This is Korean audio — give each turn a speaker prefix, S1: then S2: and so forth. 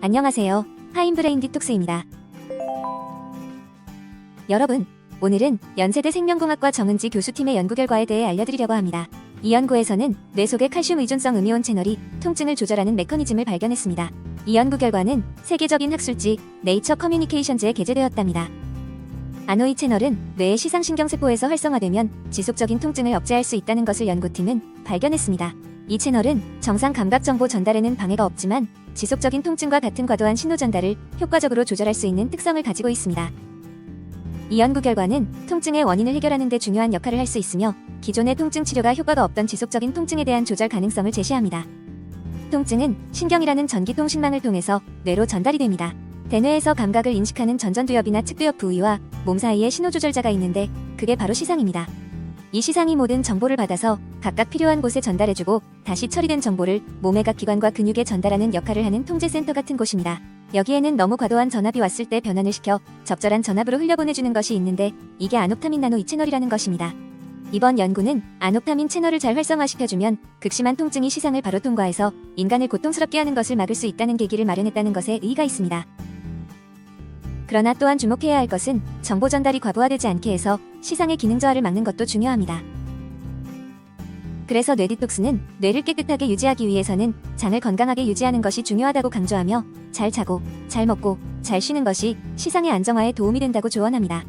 S1: 안녕하세요. 하인브레인 디톡스입니다. 여러분, 오늘은 연세대 생명공학과 정은지 교수팀의 연구 결과에 대해 알려드리려고 합니다. 이 연구에서는 뇌 속의 칼슘 의존성 음이온 채널이 통증을 조절하는 메커니즘을 발견했습니다. 이 연구 결과는 세계적인 학술지 네이처 커뮤니케이션즈에 게재되었답니다. 아노이 채널은 뇌의 시상신경세포에서 활성화되면 지속적인 통증을 억제할 수 있다는 것을 연구팀은 발견했습니다. 이 채널은 정상 감각 정보 전달에는 방해가 없지만 지속적인 통증과 같은 과도한 신호 전달을 효과적으로 조절할 수 있는 특성을 가지고 있습니다. 이 연구 결과는 통증의 원인을 해결하는 데 중요한 역할을 할 수 있으며 기존의 통증 치료가 효과가 없던 지속적인 통증에 대한 조절 가능성을 제시합니다. 통증은 신경이라는 전기통신망을 통해서 뇌로 전달이 됩니다. 대뇌에서 감각을 인식하는 전전두엽이나 측두엽 부위와 몸 사이에 신호 조절자가 있는데 그게 바로 시상입니다. 이 시상이 모든 정보를 받아서 각각 필요한 곳에 전달해주고 다시 처리된 정보를 몸의 각 기관과 근육에 전달하는 역할을 하는 통제센터 같은 곳입니다. 여기에는 너무 과도한 전압이 왔을 때 변환을 시켜 적절한 전압으로 흘려보내주는 것이 있는데 이게 아노프타민 나노 이 채널이라는 것입니다. 이번 연구는 아노프타민 채널을 잘 활성화시켜주면 극심한 통증이 시상을 바로 통과해서 인간을 고통스럽게 하는 것을 막을 수 있다는 계기를 마련했다는 것에 의의가 있습니다. 그러나 또한 주목해야 할 것은 정보 전달이 과부하되지 않게 해서 시상의 기능 저하를 막는 것도 중요합니다. 그래서 뇌디톡스는 뇌를 깨끗하게 유지하기 위해서는 장을 건강하게 유지하는 것이 중요하다고 강조하며 잘 자고, 잘 먹고, 잘 쉬는 것이 시상의 안정화에 도움이 된다고 조언합니다.